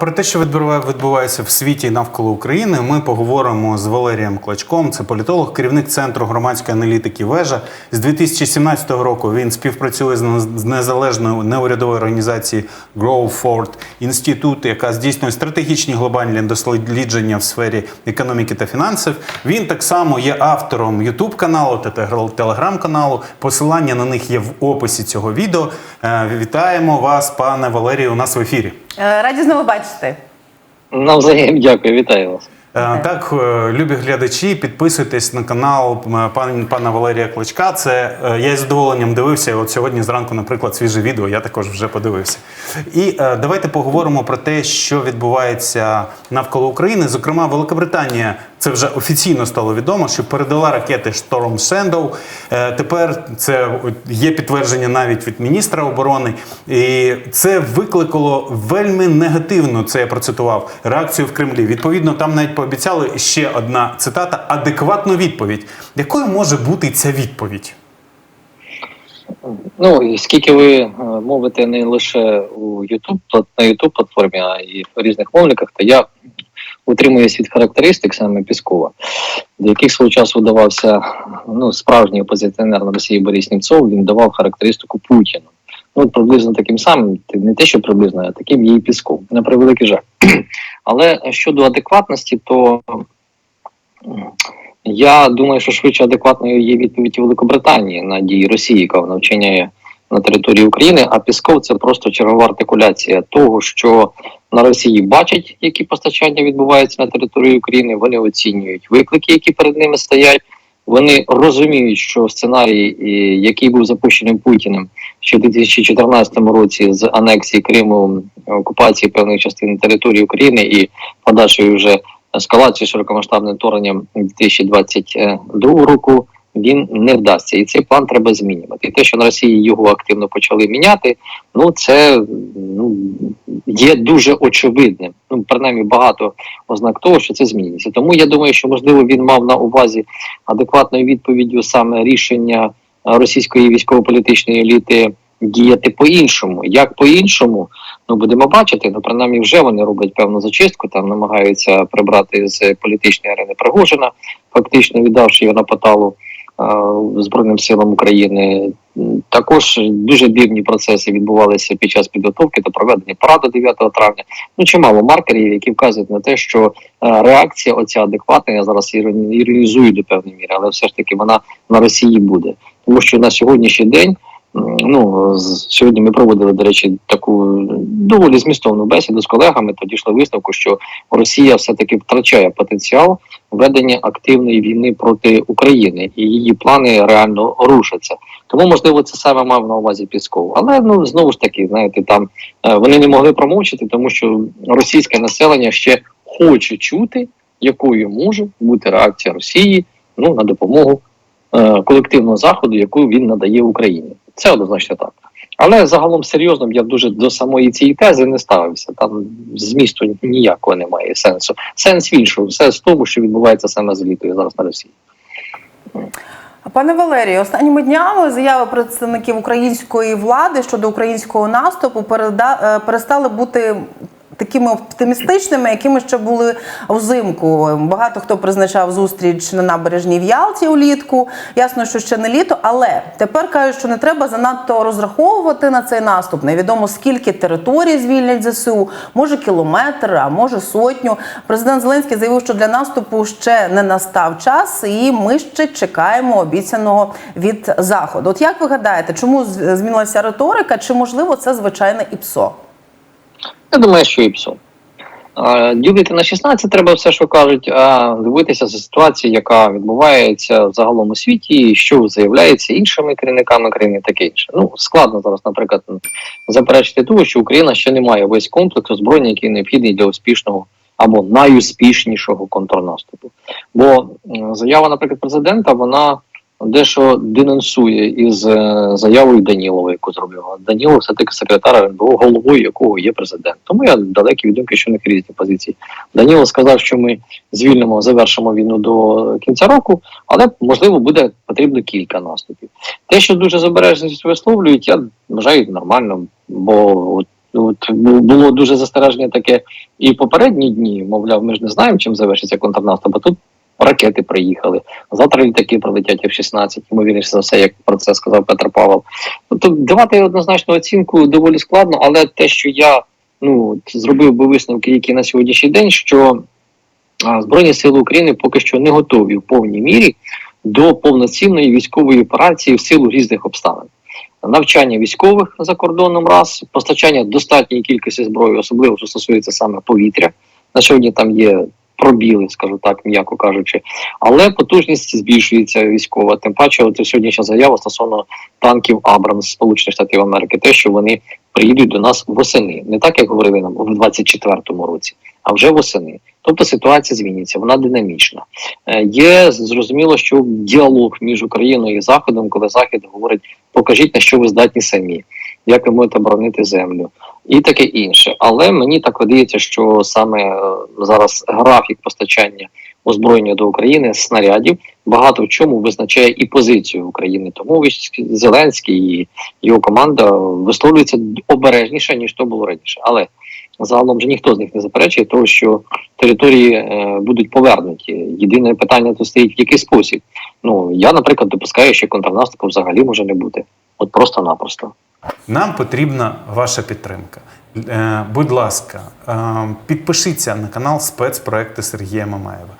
Про те, що відбуває- відбувається в світі і навколо України, ми поговоримо з Валерієм Клачком. Це політолог, керівник центру громадської аналітики Вежа. З 2017 року він співпрацює з нез- незалежною неурядовою організацією Grow Forward Institute, яка здійснює стратегічні глобальні дослідження в сфері економіки та фінансів. Він так само є автором YouTube каналу та телеграм каналу. Посилання на них є в описі цього відео. Е, Вітаємо вас, пане Валерію, у нас в ефірі. Е, Раді знову бачити. Навзаєм дякую, вітаю вас. Е, Так, е, любі глядачі, підписуйтесь на канал м, пан, пана Валерія Клочка. Це е, я із задоволенням дивився. От сьогодні зранку, наприклад, свіже відео, я також вже подивився. І е, давайте поговоримо про те, що відбувається навколо України. Зокрема, Великобританія це вже офіційно стало відомо, що передала ракети Storm Shadow. Е, Тепер це є підтвердження навіть від міністра оборони, і це викликало вельми негативну. Це я процитував реакцію в Кремлі. Відповідно, там навіть пообіцяли ще одна цитата: адекватну відповідь. Якою може бути ця відповідь? Ну і скільки ви е, мовите не лише у YouTube, на YouTube платформі, а і в різних мовниках, то я утримуюсь від характеристик саме Піскова, до яких свого часу давався ну, справжній опозиціонер на Росії Борис Німцов, він давав характеристику Путіну. Ну, приблизно таким самим, не те, що приблизно, а таким є і Пісков. На превеликий жаль. Але щодо адекватності, то я думаю, що швидше адекватною є відповідь Великобританії на дії Росії, яка вона вчиняє на території України. А Пісков це просто чергова артикуляція того, що на Росії бачать, які постачання відбуваються на території України. Вони оцінюють виклики, які перед ними стоять. Вони розуміють, що сценарій, який був запущений Путіним ще в 2014 році з анексії Криму, окупації певних частин території України і подальшої вже ескалації широкомасштабним вторгненням 2022 року він не вдасться, і цей план треба змінювати. І те, що на Росії його активно почали міняти, ну це ну є дуже очевидним. Ну принаймні багато ознак того, що це зміниться. Тому я думаю, що можливо він мав на увазі адекватною відповіддю саме рішення російської військово-політичної еліти діяти по-іншому. Як по-іншому? Ну будемо бачити. Ну принаймні вже вони роблять певну зачистку, там намагаються прибрати з політичної арени Пригожина, фактично віддавши його на поталу Збройним силам України. Також дуже дивні процеси відбувалися під час підготовки до проведення параду 9 травня. Ну чимало маркерів, які вказують на те, що е, реакція оця адекватна, я зараз іроні- іронізую до певної міри, але все ж таки вона на Росії буде, тому що на сьогоднішній день. Ну сьогодні ми проводили, до речі, таку доволі змістовну бесіду з колегами. То дійшли висновку, що Росія все таки втрачає потенціал ведення активної війни проти України, і її плани реально рушаться. Тому можливо це саме мав на увазі Пісков. Але ну знову ж таки, знаєте, там е, вони не могли промовчати, тому що російське населення ще хоче чути, якою може бути реакція Росії ну на допомогу е, колективного заходу, яку він надає Україні. Це однозначно так. Але загалом серйозно я дуже до самої цієї тези не ставився. Там змісту ніякого немає сенсу. Сенс в іншому, сенс в тому, що відбувається саме з елітою зараз на Росії. Пане Валерію, останніми днями заяви представників української влади щодо українського наступу е, перестали бути. Такими оптимістичними, якими ще були взимку. Багато хто призначав зустріч на набережній в Ялті улітку. Ясно, що ще не літо, але тепер кажуть, що не треба занадто розраховувати на цей наступ. Невідомо скільки територій звільнять ЗСУ, може кілометр, а може сотню. Президент Зеленський заявив, що для наступу ще не настав час, і ми ще чекаємо обіцяного від заходу. От як ви гадаєте, чому змінилася риторика? Чи можливо це звичайне ІПСО? Я думаю, що і псо. А, на 16 треба все, що кажуть, а дивитися за ситуацію, яка відбувається загалом у світі, що заявляється іншими керівниками країни, таке інше. Ну складно зараз, наприклад, заперечити того, що Україна ще не має весь комплекс озброєння, який необхідний для успішного або найуспішнішого контрнаступу. Бо заява, наприклад, президента, вона дещо денонсує із е, заявою Данілова, яку зробив. Данілов все таки секретар РНБО, головою якого є президент. Тому я далекий від думки, що них різні позиції. Данілов сказав, що ми звільнимо, завершимо війну до кінця року, але можливо буде потрібно кілька наступів. Те, що дуже з висловлюють, я вважаю нормально, бо от От було дуже застереження таке і попередні дні, мовляв, ми ж не знаємо, чим завершиться контрнаступ. А тут ракети приїхали. Завтра літаки прилетять F-16, ймовірніше за все, як про це сказав Петр Павлов. Тобто давати однозначну оцінку доволі складно, але те, що я ну зробив би висновки, які на сьогоднішній день, що Збройні Сили України поки що не готові в повній мірі до повноцінної військової операції в силу різних обставин. Навчання військових за кордоном раз, постачання достатньої кількості зброї, особливо що стосується саме повітря. На сьогодні там є пробіли, скажу так, м'яко кажучи, але потужність збільшується військова. Тим паче, от сьогоднішня заява стосовно танків Абрамс Сполучених Штатів Америки, те, що вони приїдуть до нас восени, не так як говорили нам в 24-му році, а вже восени. Тобто ситуація зміниться, вона динамічна. Е, Є зрозуміло, що діалог між Україною і Заходом, коли Захід говорить, покажіть на що ви здатні самі, як ви можете боронити землю, і таке інше. Але мені так видається, що саме е, зараз графік постачання озброєння до України снарядів багато в чому визначає і позицію України. Тому Зеленський і його команда висловлюються обережніше ніж то було раніше. Але загалом же ніхто з них не заперечує того, що території е, будуть повернуті. Єдине питання тут стоїть в який спосіб. Ну я, наприклад, допускаю, що контрнаступу взагалі може не бути. От просто-напросто. Нам потрібна ваша підтримка. Е, Будь ласка, е, підпишіться на канал спецпроекти Сергія Мамаєва.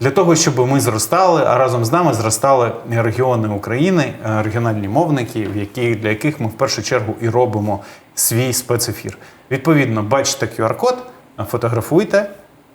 Для того, щоб ми зростали, а разом з нами зростали регіони України, е, регіональні мовники, для яких ми в першу чергу і робимо свій спецефір. Відповідно, бачите QR-код, фотографуйте,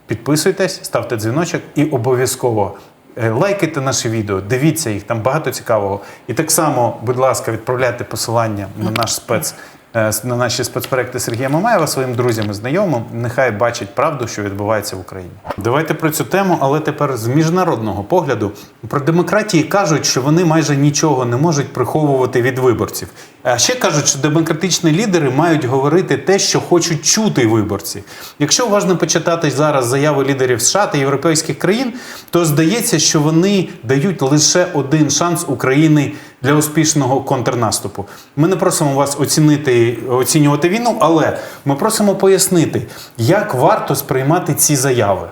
підписуйтесь, ставте дзвіночок і обов'язково Лайкайте наші відео, дивіться їх, там багато цікавого. І так само, будь ласка, відправляйте посилання на наш спец. Е, На наші спецпроекти Сергія Мамаєва своїм друзям і знайомим, нехай бачать правду, що відбувається в Україні. Давайте про цю тему, але тепер з міжнародного погляду. Про демократії кажуть, що вони майже нічого не можуть приховувати від виборців. А ще кажуть, що демократичні лідери мають говорити те, що хочуть чути виборці. Якщо уважно почитати зараз заяви лідерів США та європейських країн, то здається, що вони дають лише один шанс Україні для успішного контрнаступу. Ми не просимо вас оцінити оцінювати війну, але ми просимо пояснити, як варто сприймати ці заяви.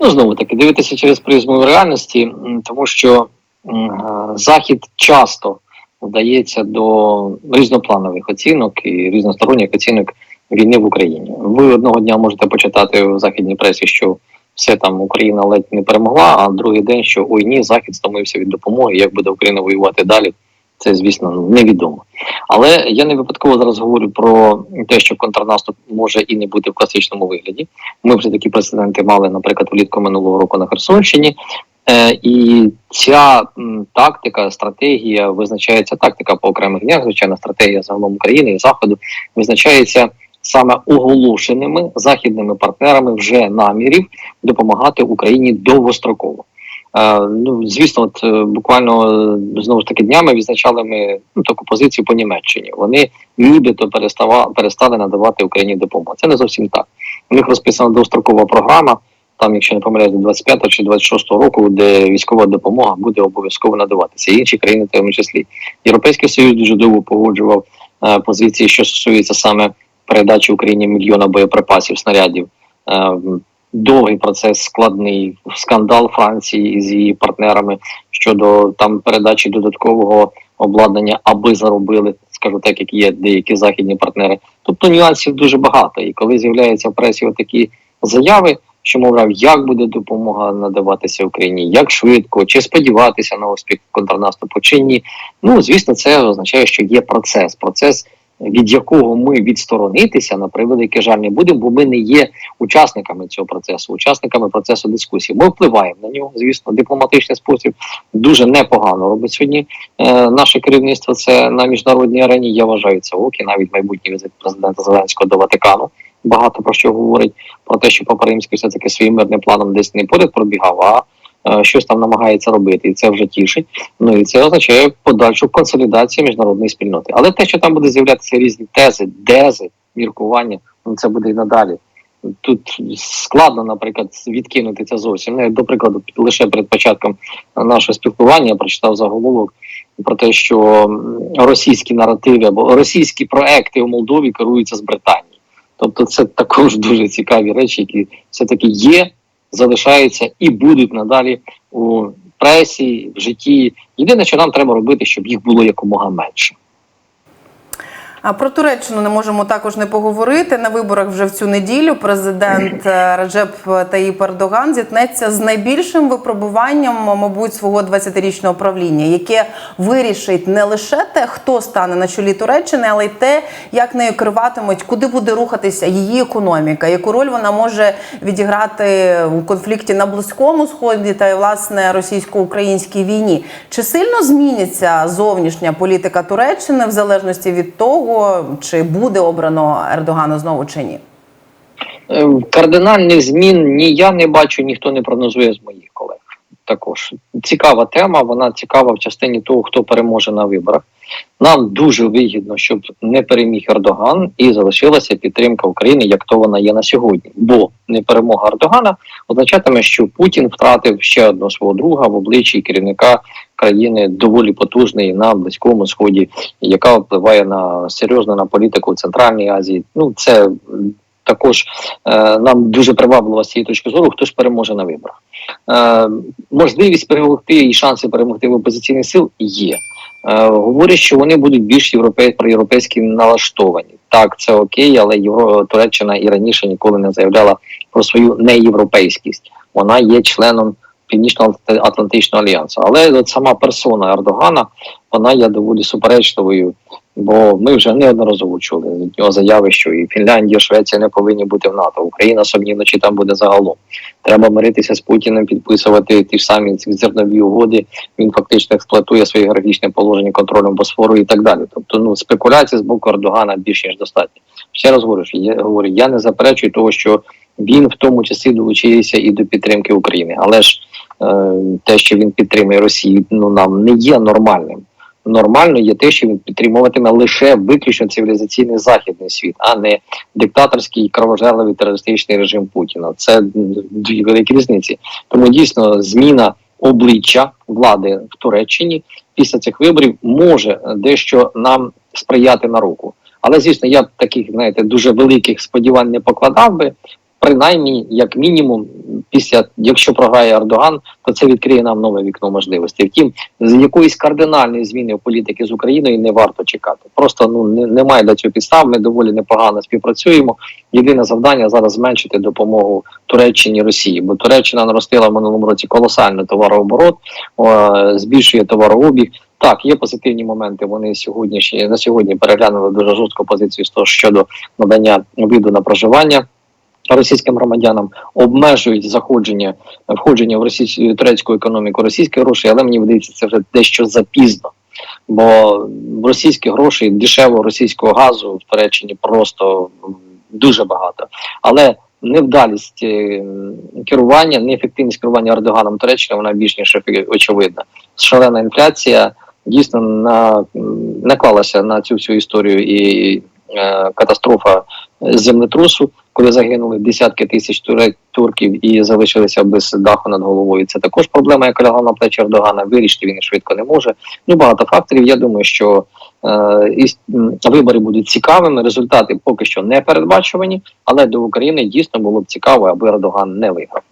Ну знову таки дивитися через призму реальності, тому що е, захід часто вдається до різнопланових оцінок і різносторонніх оцінок війни в Україні. Ви одного дня можете почитати в західній пресі, що все там Україна ледь не перемогла, а другий день, що ой ні, захід стомився від допомоги. Як буде Україна воювати далі? Це звісно ну, невідомо. Але я не випадково зараз говорю про те, що контрнаступ може і не бути в класичному вигляді. Ми вже такі прецеденти мали, наприклад, влітку минулого року на Херсонщині. Е, і ця тактика, стратегія визначається тактика по окремих днях. Звичайно, стратегія загалом України і заходу визначається саме оголошеними західними партнерами вже намірів допомагати Україні довгостроково. Е, ну звісно, от е, буквально е, знову ж таки днями відзначали ми ну, таку позицію по Німеччині. Вони нібито перестава, перестали надавати Україні допомогу. Це не зовсім так. У них розписана довгострокова програма. Там, якщо не помиляюсь, до 25 чи 26 року, де військова допомога буде обов'язково надаватися. І інші країни, в тому числі Європейський Союз дуже довго погоджував позиції, що стосується саме передачі Україні мільйона боєприпасів, снарядів. Е, довгий процес, складний скандал Франції з її партнерами щодо там передачі додаткового обладнання, аби заробили, скажу так, як є деякі західні партнери. Тобто нюансів дуже багато. І коли з'являються в пресі такі заяви, що мовляв, як буде допомога надаватися Україні, як швидко, чи сподіватися на успіх контрнаступу, чи ні. Ну звісно, це означає, що є процес. Процес від якого ми відсторонитися на превеликий жаль не будемо, бо ми не є учасниками цього процесу, учасниками процесу дискусії. Ми впливаємо на нього. Звісно, дипломатичний спосіб дуже непогано робить сьогодні. Е, наше керівництво це на міжнародній арені. Я вважаю це ок, і навіть майбутній візит президента Зеленського до Ватикану. Багато про що говорить про те, що Папа Римський все таки своїм мирним планом десь не поряд пробігав, а щось там намагається робити, і це вже тішить. Ну і це означає подальшу консолідацію міжнародної спільноти. Але те, що там буде з'являтися різні тези, дези, міркування, ну це буде і надалі. Тут складно, наприклад, відкинути це зовсім. Ну, як, до прикладу, лише перед початком нашого спілкування я прочитав заголовок про те, що російські наративи або російські проекти у Молдові керуються з Британії. Тобто, це також дуже цікаві речі, які все-таки є, залишаються і будуть надалі у пресі, в житті. Єдине, що нам треба робити, щоб їх було якомога менше. А про Туреччину не можемо також не поговорити. На виборах вже в цю неділю президент е, Реджеп Таїп Ердоган зіткнеться з найбільшим випробуванням, мабуть, свого 20-річного правління, яке вирішить не лише те, хто стане на чолі Туреччини, але й те, як нею керуватимуть, куди буде рухатися її економіка, яку роль вона може відіграти у конфлікті на близькому сході та й власне російсько-українській війні. Чи сильно зміниться зовнішня політика Туреччини в залежності від того, чи буде обрано Ердогана знову чи ні? Е, Кардинальних змін ні я не бачу, ніхто не прогнозує з моїх колег. Також цікава тема. Вона цікава в частині того, хто переможе на виборах. Нам дуже вигідно, щоб не переміг Ердоган і залишилася підтримка України, як то вона є на сьогодні. Бо не перемога Ердогана означатиме, що Путін втратив ще одного свого друга в обличчі керівника країни доволі потужної на близькому сході, яка впливає на серйозно на політику в Центральній Азії. Ну це також е, нам дуже привабливо з цієї точки зору, хто ж переможе на виборах. Е, можливість перемогти і шанси перемогти в опозиційних сил є. Е, говорять, що вони будуть більш європей, проєвропейськи налаштовані. Так, це окей, але Євро Туреччина і раніше ніколи не заявляла про свою неєвропейськість. Вона є членом Північно-Атлантичного альянсу. Але от сама персона Ердогана, вона є доволі суперечливою. Бо ми вже неодноразово чули від нього заяви, що і Фінляндія, Швеція не повинні бути в НАТО. Україна сумнівно чи там буде загалом. Треба миритися з Путіним, підписувати ті ж самі зернові угоди. Він фактично експлуатує своє географічне положення контролем Босфору і так далі. Тобто, ну спекуляції з боку Ердогана більш ніж достатньо. Ще раз говорю, я говорю, я не заперечую того, що він в тому часі долучився і до підтримки України, але ж те, що він підтримує Росію, ну нам не є нормальним нормально є те, що він підтримуватиме лише виключно цивілізаційний західний світ, а не диктаторський кровожерливий терористичний режим Путіна. Це дві великі різниці. Тому дійсно зміна обличчя влади в Туреччині після цих виборів може дещо нам сприяти на руку. Але звісно, я таких знаєте дуже великих сподівань не покладав би. Принаймні, як мінімум, після якщо програє Ердоган, то це відкриє нам нове вікно можливостей. Втім, з якоїсь кардинальної зміни в політики з Україною не варто чекати. Просто ну немає для цього підстав. Ми доволі непогано співпрацюємо. Єдине завдання зараз зменшити допомогу Туреччині Росії, бо Туреччина наростила в минулому році колосальний товарооборот, збільшує товарообіг. Так, є позитивні моменти. Вони сьогодні ще на сьогодні переглянули дуже жорстку позицію з того щодо надання виду на проживання російським громадянам, обмежують заходження входження в російську турецьку економіку російських грошей, але мені видається, це вже дещо запізно. Бо російські гроші, дешевого російського газу в Туреччині просто дуже багато. Але невдалість е, керування, неефективність керування Ердоганом Туреччини, вона більш ніж очевидна. Шалена інфляція дійсно на, наклалася на цю всю історію і е, катастрофа землетрусу, коли загинули десятки тисяч турків і залишилися без даху над головою. Це також проблема, яка лягла на плечі Ердогана. Вирішити він швидко не може. Ну багато факторів. Я думаю, що е, і, вибори будуть цікавими. Результати поки що не передбачувані, але до України дійсно було б цікаво, аби Ердоган не виграв.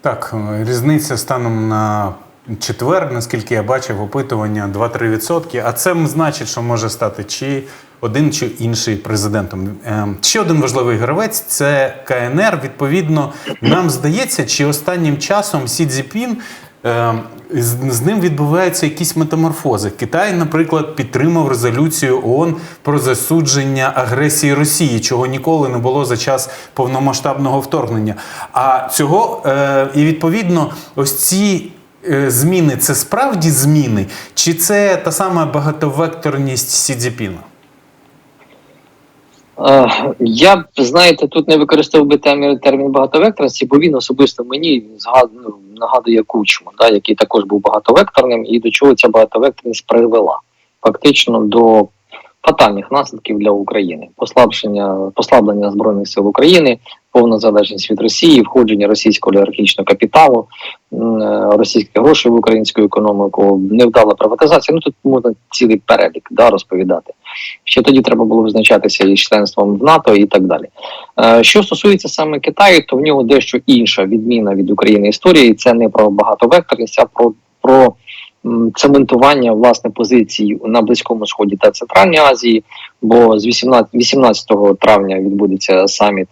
Так, е, різниця станом на четвер, наскільки я бачив, опитування 2-3%. А це значить, що може стати чи один, чи інший президентом. Ем, Ще один важливий гравець це КНР. Відповідно, нам здається, чи останнім часом Сі Цзіпін Ем, з, ним відбуваються якісь метаморфози. Китай, наприклад, підтримав резолюцію ООН про засудження агресії Росії, чого ніколи не було за час повномасштабного вторгнення. А цього е, і відповідно, ось ці. е, Зміни це справді зміни, чи це та сама багатовекторність Сі Цзіпіна? Е, Я б знаєте, тут не використовував би термін, термін багатовекторності, бо він особисто мені згад, ну, нагадує кучму, да, який також був багатовекторним, і до чого ця багатовекторність привела фактично до фатальних наслідків для України, послаблення, послаблення збройних сил України, повна залежність від Росії, входження російського олігархічного капіталу, е, російських грошей в українську економіку, невдала приватизація. Ну тут можна цілий перелік да, розповідати. Ще тоді треба було визначатися із членством в НАТО і так далі. Е, Що стосується саме Китаю, то в нього дещо інша відміна від України історії. Це не про багатовекторність, а про, про цементування власне позицій на близькому сході та Центральній Азії. Бо з 18, 18 травня відбудеться саміт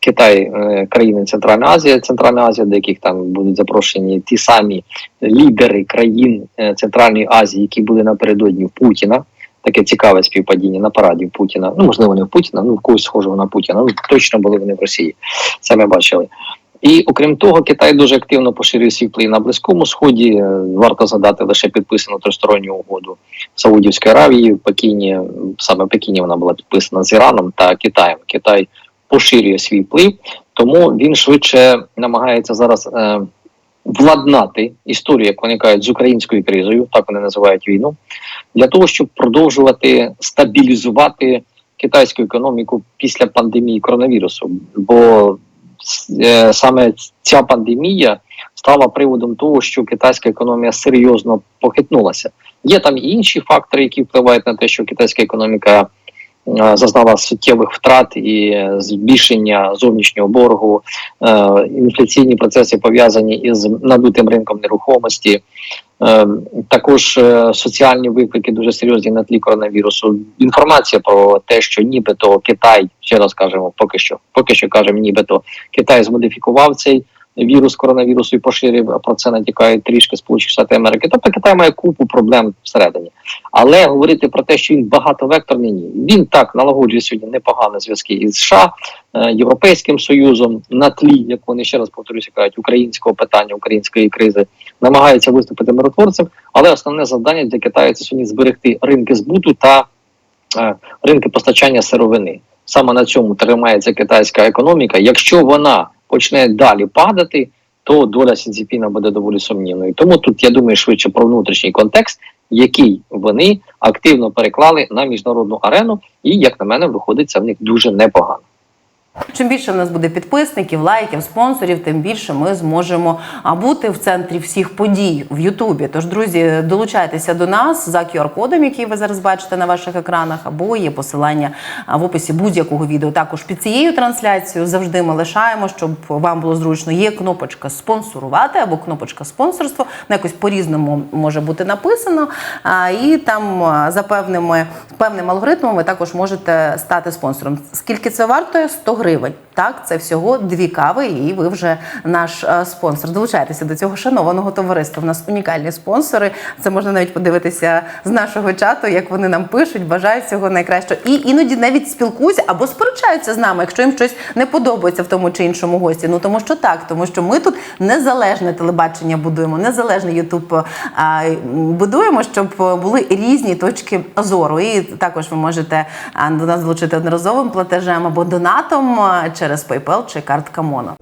Китай, е, країни Центральна Азія, Центральна Азія, до яких там будуть запрошені ті самі лідери країн е, Центральної Азії, які були напередодні Путіна. Таке цікаве співпадіння на параді в Путіна. Ну можливо, не в Путіна, ну в когось схожого на Путіна. Ну точно були вони в Росії. Це ми бачили. І окрім того, Китай дуже активно поширює свій вплив на близькому сході. Е, Варто задати лише підписану тристоронню угоду Саудівської Аравії в Пекіні. Саме в Пекіні вона була підписана з Іраном та Китаєм. Китай поширює свій вплив, тому він швидше намагається зараз е, владнати історію, як виникають з українською кризою, так вони називають війну, для того, щоб продовжувати стабілізувати китайську економіку після пандемії коронавірусу. Бо е, саме ця пандемія стала приводом того, що китайська економія серйозно похитнулася. Є там і інші фактори, які впливають на те, що китайська економіка зазнала суттєвих втрат і е, збільшення зовнішнього боргу, е, інфляційні процеси пов'язані із надутим ринком нерухомості. Е, Також е, соціальні виклики дуже серйозні на тлі коронавірусу. Інформація про те, що нібито Китай, ще раз кажемо, поки що, поки що кажемо, нібито Китай змодифікував цей вірус коронавірусу і поширив про це натякають трішки Сполучені Штати Америки. Тобто Китай має купу проблем всередині. Але говорити про те, що він багатовекторний, ні. Він так налагоджує сьогодні непогані зв'язки із США, е, Європейським Союзом на тлі, як вони ще раз повторюся, кажуть, українського питання, української кризи, намагається виступити миротворцем. Але основне завдання для Китаю це сьогодні зберегти ринки збуту та е, ринки постачання сировини. Саме на цьому тримається китайська економіка. Якщо вона почне далі падати, то доля Сінціпіна буде доволі сумнівною. Тому тут я думаю швидше про внутрішній контекст, який вони активно переклали на міжнародну арену, і як на мене, виходить це в них дуже непогано. Чим більше в нас буде підписників, лайків, спонсорів, тим більше ми зможемо бути в центрі всіх подій в Ютубі. Тож, друзі, долучайтеся до нас за QR-кодом, який ви зараз бачите на ваших екранах, або є посилання в описі будь-якого відео. Також під цією трансляцією завжди ми лишаємо, щоб вам було зручно. Є кнопочка спонсорувати або кнопочка спонсорство. На якось по-різному може бути написано. І там за певними певним алгоритмом ви також можете стати спонсором. Скільки це вартує? 100 гривень. Так, це всього дві кави, і ви вже наш е, спонсор. Долучайтеся до цього шанованого товариства. У нас унікальні спонсори. Це можна навіть подивитися з нашого чату, як вони нам пишуть, бажають всього найкращого. І іноді навіть спілкуються або сперечаються з нами, якщо їм щось не подобається в тому чи іншому гості. Ну тому що так, тому що ми тут незалежне телебачення будуємо, незалежний Ютуб будуємо, щоб були різні точки зору. І також ви можете до нас долучити одноразовим платежем або донатом через PayPal чи картка Mono.